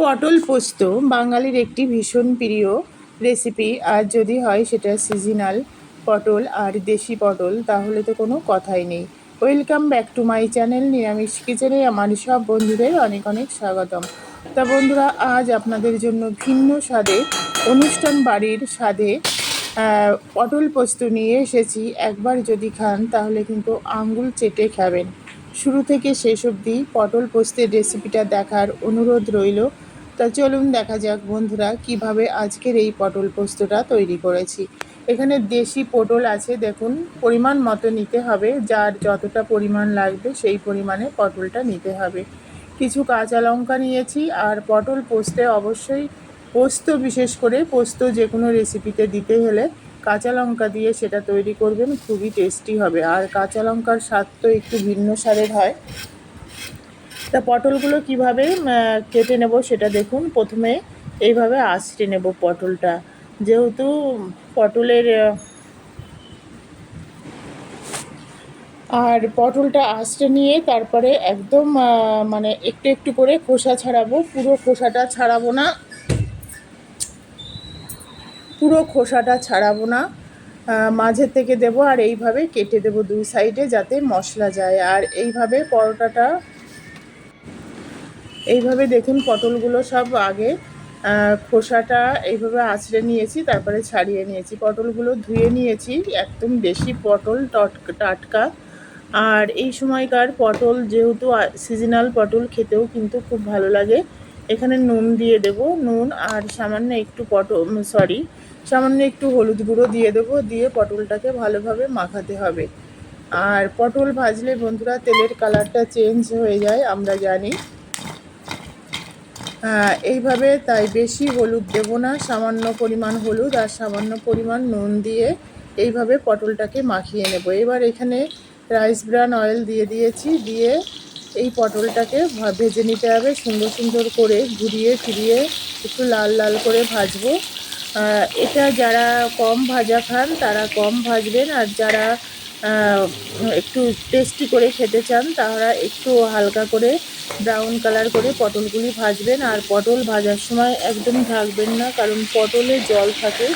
পটল পোস্ত বাঙালির একটি ভীষণ প্রিয় রেসিপি আর যদি হয় সেটা সিজনাল পটল আর দেশি পটল, তাহলে তো কোনো কথাই নেই। Welcome back to my channel নিরামিষ কিচেনে আমার সব বন্ধুদের অনেক অনেক স্বাগতম। তা বন্ধুরা, আজ আপনাদের জন্য ভিন্ন স্বাদে, অনুষ্ঠান বাড়ির স্বাদে পটল পোস্ত নিয়ে এসেছি। একবার যদি খান, তাহলে কিন্তু আঙ্গুল চেটে খাবেন। শুরু থেকে শেষ অবধি পটল পোস্তের রেসিপিটা দেখার অনুরোধ রইল। তা চলুন দেখা যাক বন্ধুরা কীভাবে আজকের এই পটল পোস্তটা তৈরি করেছি। এখানে দেশি পটল আছে, দেখুন, পরিমাণ মতো নিতে হবে, যার যতটা পরিমাণ লাগবে সেই পরিমাণে পটলটা নিতে হবে। কিছু কাঁচা লঙ্কা নিয়েছি, আর পটল পোস্তে অবশ্যই পোস্ত, বিশেষ করে পোস্ত যে কোনো রেসিপিতে দিতে হলে কাঁচা লঙ্কা দিয়ে সেটা তৈরি করবেন, খুবই টেস্টি হবে। আর কাঁচা লঙ্কার স্বাদ তো একটু ভিন্ন স্বাদের হয়। তা পটলগুলো কীভাবে কেটে নেব সেটা দেখুন। প্রথমে এইভাবে আঁচড়ে নেব পটলটা। যেহেতু পটলের আর পটলটা আঁচড়ে নিয়ে তারপরে একদম মানে একটু একটু করে খোসা ছাড়াবো। পুরো খোসাটা ছাড়াবো না। পুরো খোসাটা ছাড়াবো না। মাঝের থেকে দেবো আর এইভাবে কেটে দেবো দুই সাইডে যাতে মশলা যায়। আর এইভাবে পরোটাটা এইভাবে দেখুন, পটলগুলো সব আগে খোসাটা এইভাবে আঁচড়ে নিয়েছি, তারপরে ছাড়িয়ে নিয়েছি। পটলগুলো ধুয়ে নিয়েছি, একদম দেশি পটল, টট- টাটকা। আর এই সময়কার পটল যেহেতু সিজনাল পটল, খেতেও কিন্তু খুব ভালো লাগে। এখানে নুন দিয়ে দেব, নুন আর সামান্য একটু পটল সরি সামান্য একটু হলুদ গুঁড়ো দিয়ে দেবো, দিয়ে পটলটাকে ভালোভাবে মাখাতে হবে। আর পটল ভাজলে বন্ধুরা, তেলের কালারটা চেঞ্জ হয়ে যায়, আমরা জানি। এইভাবে তাই বেশি হলুদ দেব না, সামান্য পরিমাণ হলুদ আর সামান্য পরিমাণ নুন দিয়ে এইভাবে পটলটাকে মাখিয়ে নেব। এবার এখানে রাইস ব্রান অয়েল দিয়ে দিয়েছি, দিয়ে এই পটলটাকে ভেজে নিতে হবে, সুন্দর সুন্দর করে ঘুরিয়ে ফিরিয়ে একটু লাল লাল করে ভাজবো। এটা যারা কম ভাজা খান তারা কম ভাজবেন, আর যারা একটু টেস্টি করে খেতে চান তারা একটু হালকা করে ব্রাউন কালার করে পটলগুলি ভাজবেন। আর পটল ভাজার সময় একদম ঢাকবেন না, কারণ পটলে জল থাকে।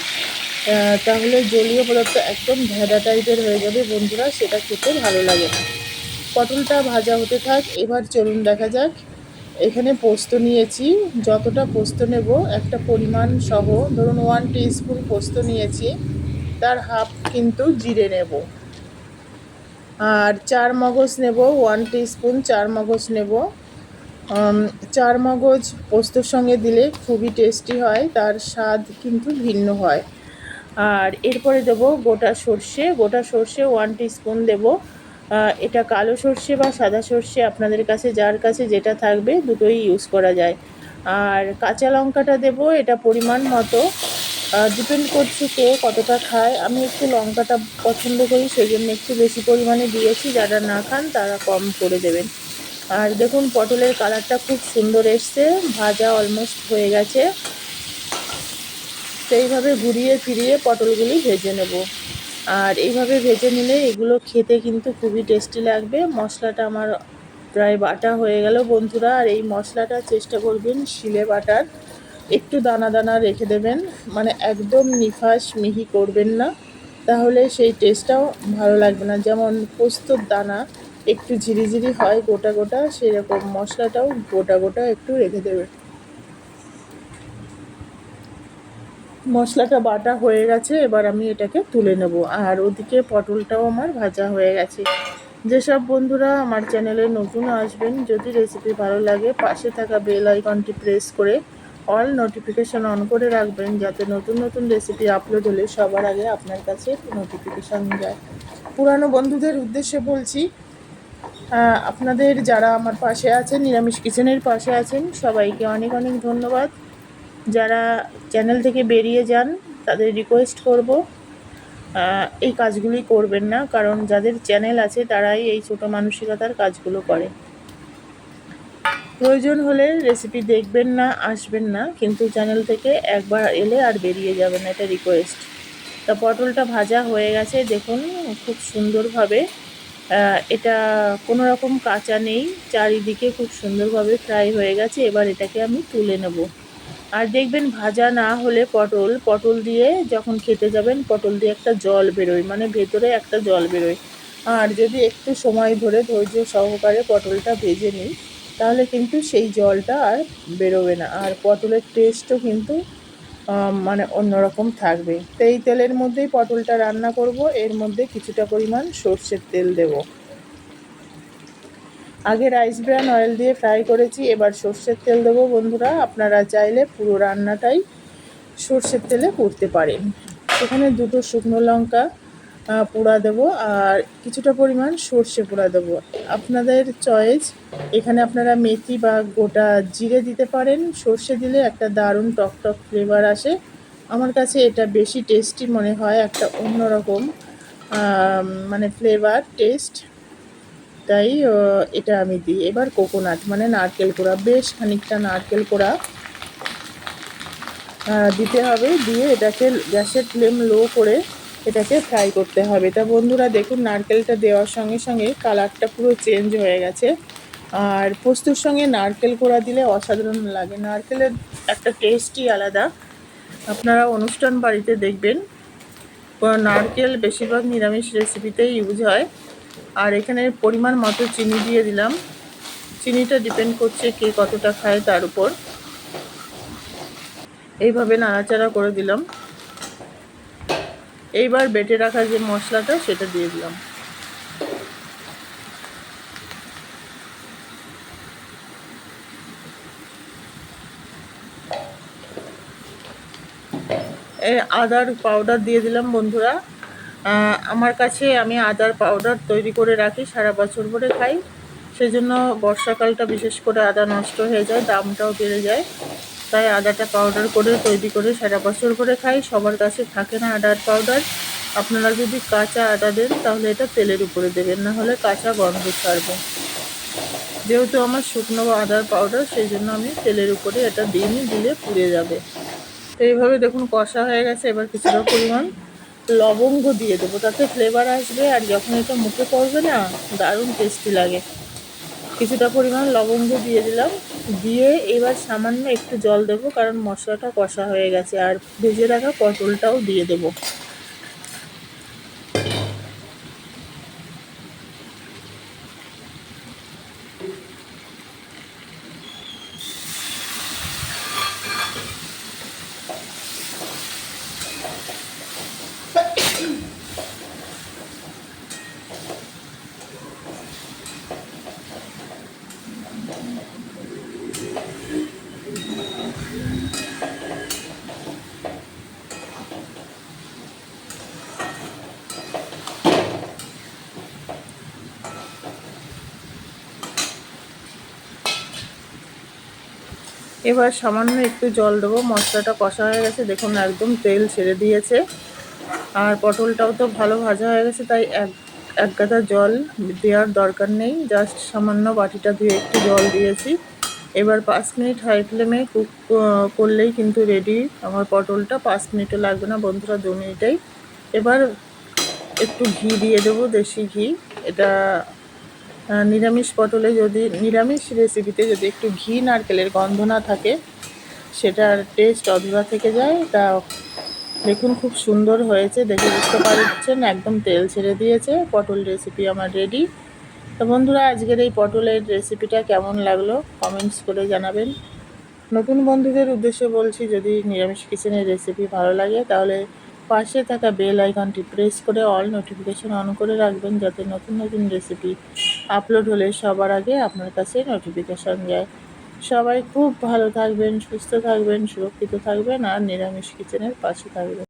তাহলে জলীয় পদার্থ একদম ভেড়া টাইপের হয়ে যাবে বন্ধুরা, সেটা খেতে ভালো লাগে না। পটলটা ভাজা হতে থাক, এবার চলুন দেখা যাক। এখানে পোস্ত নিয়েছি, যতটা পোস্ত নেব, একটা পরিমাণ সহ, ধরুন ওয়ান স্পুন পোস্ত নিয়েছি, তার হাফ কিন্তু জিরে নেব। আর চার মগজ নেব ওয়ান স্পুন চার মগজ নেব। চার মগজ পোস্তর সঙ্গে দিলে খুবই টেস্টি হয়, তার স্বাদ কিন্তু ভিন্ন হয়। আর এরপরে দেব গোটা সর্ষে গোটা সর্ষে ওয়ান স্পুন দেব। এটা কালো সর্ষে বা সাদা সর্ষে, আপনাদের কাছে, যার কাছে যেটা থাকবে দুটোই ইউজ করা যায়। আর কাঁচা লঙ্কাটা দেব, এটা পরিমাণ মতো। ডিপেন্ড করছে কে কতটা খায়। আমি একটু লঙ্কাটা পছন্দ করি সেই জন্য একটু বেশি পরিমাণে দিয়েছি। যারা না খান, তারা কম করে দেবেন। আর দেখুন, পটলের কালারটা খুব সুন্দর এসছে। ভাজা অলমোস্ট হয়ে গেছে। তো এইভাবে ঘুরিয়ে ফিরিয়ে পটলগুলি ভেজে নেব। আর এইভাবে ভেজে নিলে এগুলো খেতে কিন্তু খুবই টেস্টি লাগবে। মশলাটা আমার প্রায় বাটা হয়ে গেল বন্ধুরা। আর এই মশলাটা চেষ্টা করবেন শিলে বাটার। একটু দানা দানা রেখে দেবেন। মানে একদম নিফাস মিহি করবেন না। তাহলে সেই টেস্টটাও ভালো লাগবে না। যেমন পোস্তর দানা একটু ঝিরিঝিরি হয় গোটা গোটা, সেরকম মশলাটাও গোটা গোটা একটু রেখে দেবেন। মশলাটা বাটা হয়ে গেছে, এবার আমি এটাকে তুলে নেব। আর ওদিকে পটলটাও আমার ভাজা হয়ে গেছে। যেসব বন্ধুরা আমার চ্যানেলে নতুন আসবেন, যদি রেসিপি ভালো লাগে, পাশে থাকা বেল আইকনটি প্রেস করে অল নোটিফিকেশান অন করে রাখবেন যাতে নতুন নতুন রেসিপি আপলোড হলে সবার আগে আপনার কাছে নোটিফিকেশান যায়। পুরানো বন্ধুদের উদ্দেশ্যে বলছি আপনাদের যারা আমার পাশে আছেন, নিরামিষ কিচেনের পাশে আছেন, সবাইকে অনেক অনেক ধন্যবাদ। যারা চ্যানেল থেকে বেরিয়ে যান, তাদের রিকোয়েস্ট করব এই কাজগুলি করবেন না, কারণ যাদের চ্যানেল আছে, তারাই এই ছোটো মানসিকতার কাজগুলো করে। প্রয়োজন হলে রেসিপি দেখবেন না, আসবেন না, কিন্তু চ্যানেল থেকে একবার এলে আর বেরিয়ে যাবেন এটা রিকোয়েস্ট তা পটলটা ভাজা হয়ে গেছে, দেখুন খুব সুন্দরভাবে এটা কোনো রকম কাঁচা নেই, চারিদিকে খুব সুন্দরভাবে ফ্রাই হয়ে গেছে, এবার এটাকে আমি তুলে নেব। আর দেখবেন ভাজা না হলে পটল পটল দিয়ে যখন খেতে যাবেন, পটল দিয়ে একটা জল বেরোয় মানে ভেতরে একটা জল বেরোয়। আর যদি একটু সময় ধরে ধৈর্য সহকারে পটলটা ভেজে নিই তাহলে কিন্তু সেই জলটা আর বেরোবে না। আর পটলের টেস্টও কিন্তু মানে অন্যরকম থাকবে। তো এই তেলের মধ্যেই পটলটা রান্না করব। এর মধ্যে কিছুটা পরিমাণ সর্ষের তেল দেব। আগে রাইস ব্র্যান অয়েল দিয়ে ফ্রাই করেছি, এবার সর্ষের তেল দেবো। বন্ধুরা, আপনারা চাইলে পুরো রান্নাটাই সর্ষের তেলে করতে পারেন। এখানে দুটো শুকনো লঙ্কা পোড়া দেবো আর কিছুটা পরিমাণ সর্ষে পোড়া দেবো। আপনাদের চয়েস এখানে আপনারা মেথি বা গোটা জিরে দিতে পারেন। সর্ষে দিলে একটা দারুণ টক টক ফ্লেভার আসে। আমার কাছে এটা বেশি টেস্টি মনে হয়, একটা অন্যরকম মানে ফ্লেভার টেস্ট তাই এটা আমি দিই। এবার কোকোনাট মানে নারকেল কোড়া বেশ খানিকটা নারকেল কোড়া দিতে হবে। দিয়ে এটাকে গ্যাসের ফ্লেম লো করে এটাকে ফ্রাই করতে হবে। তা বন্ধুরা দেখুন, নারকেলটা দেওয়ার সঙ্গে সঙ্গে কালারটা পুরো চেঞ্জ হয়ে গেছে। আর পোস্তর সঙ্গে নারকেল কোড়া দিলে অসাধারণ লাগে। নারকেলের একটা টেস্টই আলাদা। আপনারা অনুষ্ঠান বাড়িতে দেখবেন নারকেল বেশিরভাগ নিরামিষ রেসিপিতেই ইউজ হয়। আর এখানে পরিমাণ মতো চিনি দিয়ে দিলাম। চিনিটা ডিপেন্ড করছে কে কতটা খায় তার উপর। এইভাবে নাড়াচাড়া করে দিলাম। এইবার বেটে রাখা যে মশলাটা, সেটা দিয়ে দিলাম। আদার পাউডার দিয়ে দিলাম বন্ধুরা। আমার কাছে আমি আদার পাউডার তৈরি করে রাখি, সারা বছর ভরে খাই। সেজন্য বর্ষাকালটা বিশেষ করে আদা নষ্ট হয়ে যায়, দামটাও বেড়ে যায়। তাই আদাটা পাউডার করে তৈরি করে সারা বছর করে খাই। সবার কাছে থাকে না আদার পাউডার আপনারা যদি কাঁচা আদা দেন, তাহলে এটা তেলের উপরে দেবেন, না হলে কাঁচা গন্ধ ছাড়বে। যেহেতু আমার শুকনো আদার পাউডার সেই জন্য আমি তেলের উপরে এটা দিইনি, দিলে পুড়ে যাবে। তো এইভাবে দেখুন, কষা হয়ে গেছে। এবার কিছুটা পরিমাণ লবঙ্গ দিয়ে দেবো, তাতে ফ্লেভার আসবে। আর যখন এটা মুখে পড়বে না, দারুণ টেস্টি লাগে। কিছুটা পরিমাণ লবঙ্গ দিয়ে দিলাম। দিয়ে এবার সামান্য একটু জল দেবো, কারণ মশলাটা কষা হয়ে গেছে। আর ভেজে রাখা পটলটাও দিয়ে দেবো। এবার সামান্য একটু জল দেবো, মশলাটা কষা হয়ে গেছে, দেখুন একদম তেল ছেড়ে দিয়েছে। আর পটলটাও তো ভালো ভাজা হয়ে গেছে, তাই এক এক গাদা জল দেওয়ার দরকার নেই, জাস্ট সামান্য বাটিটা ধুয়ে একটু জল দিয়েছি। এবার পাঁচ মিনিট হাই ফ্লেমে কুক করলেই কিন্তু রেডি। আমার পটলটা পাঁচ মিনিটও লাগবে না বন্ধুরা, দু মিনিটেই। এবার একটু ঘি দিয়ে দেবো, দেশি ঘি। এটা নিরামিষ পটলে যদি, নিরামিষ রেসিপিতে যদি একটু ঘি, নারকেলের গন্ধ না থাকে, সেটার টেস্ট অধুরা থেকে যায়। তা দেখুন, খুব সুন্দর হয়েছে, দেখে বুঝতে পারছেন, একদম তেল ছেড়ে দিয়েছে, পটল রেসিপি আমার রেডি তো বন্ধুরা, আজকের এই পটলের রেসিপিটা কেমন লাগল? কমেন্টস করে জানাবেন। নতুন বন্ধুদের উদ্দেশ্যে বলছি, যদি নিরামিষ কিচেনের রেসিপি ভালো লাগে, তাহলে পাশে থাকা বেল আইকনটি প্রেস করে অল নোটিফিকেশন অন করে রাখবেন, যাতে নতুন নতুন রেসিপি আপলোড হলে সবার আগে আপনার কাছে নোটিফিকেশন যায়। সবাই খুব ভালো থাকবেন, সুস্থ থাকবেন, সুরক্ষিত থাকবেন আর নিরামিষ কিচেনের পাশে থাকবেন।